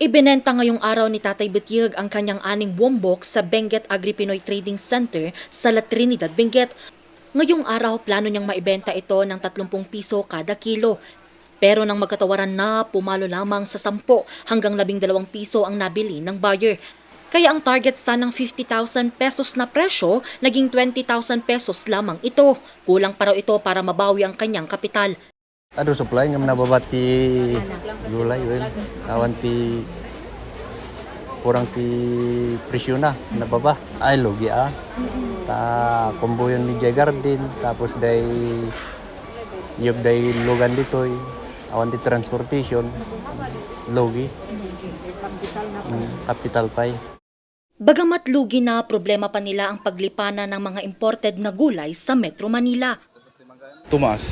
Ibinenta ngayong araw ni Tatay Butiag ang kanyang aning wombok sa Benguet Agri-Pinoy Trading Center sa La Trinidad, Benguet. Ngayong araw, plano niyang maibenta ito ng 30 piso kada kilo. Pero nang magkatawaran na, pumalo lamang sa 10 hanggang 12 piso ang nabili ng buyer. Kaya ang target sanang 50,000 pesos na presyo, naging 20,000 pesos lamang ito. Kulang pa raw ito para mabawi ang kanyang kapital. Aduh supply nga manababati gulay well. Awan ti kurang ti presyo na nababa. Ay logi ah. Ta combo yun ni Jay Garden tapos day yub day lugan ditoy. Awan ti transportation logi. Mm, capital pay. Bagamat lugi na problema pa nila ang paglipanan ng mga imported na gulay sa Metro Manila. tumaas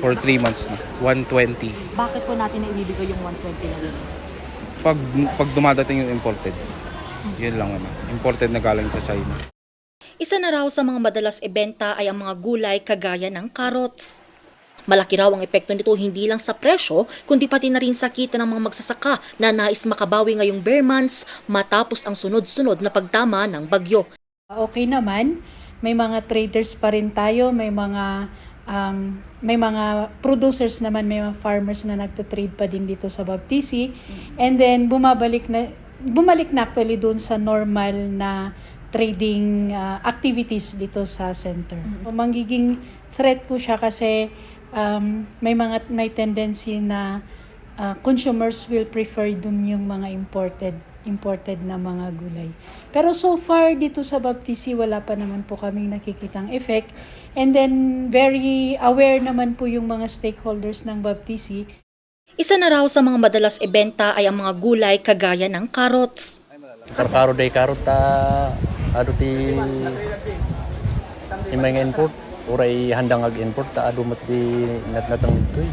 for 3 months na. 120. Bakit po natin naibibigay yung 120 na? Pag, pag dumadating yung imported, yun lang naman. Imported na galing sa China. Isa na raw sa mga madalas ibenta ay ang mga gulay kagaya ng carrots. Malaki raw ang epekto nito hindi lang sa presyo, kundi pati na rin sa kita ng mga magsasaka na nais makabawi ngayong bear months matapos ang sunod-sunod na pagtama ng bagyo. Okay naman, may mga traders pa rin tayo, may mga um, may mga producers naman, may mga farmers na nagto-trade pa din dito sa Baptisi. And then bumabalik na bumalik na actually doon sa normal na trading uh, activities dito sa center. Magiging threat po siya kasi um, may mga may tendency na uh, consumers will prefer dun yung mga imported imported na mga gulay. Pero so far dito sa Baptisi wala pa naman po kaming nakikitang effect. And then very aware naman po yung mga stakeholders ng Baptisi Isa na raw sa mga madalas ibenta ay ang mga gulay kagaya ng carrots. Karkaro day karot ta ado ti imay nga import uray handang ag import ta ado mat ti natnatang ditoy.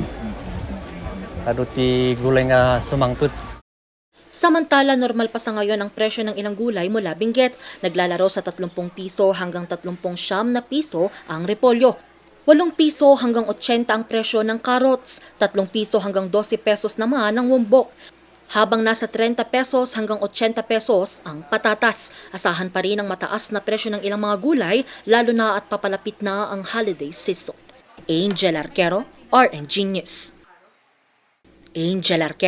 Ado ti gulay nga sumangput Samantala, normal pa sa ngayon ang presyo ng ilang gulay mula Benguet. Naglalaro sa 30 piso hanggang 30 siyam na piso ang repolyo. 8 piso hanggang 80 ang presyo ng carrots, 3 piso hanggang 12 pesos naman ang wombok. Habang nasa 30 pesos hanggang 80 pesos ang patatas. Asahan pa rin ang mataas na presyo ng ilang mga gulay, lalo na at papalapit na ang holiday season. Angel Arquero, RNG News. Angel Arquero.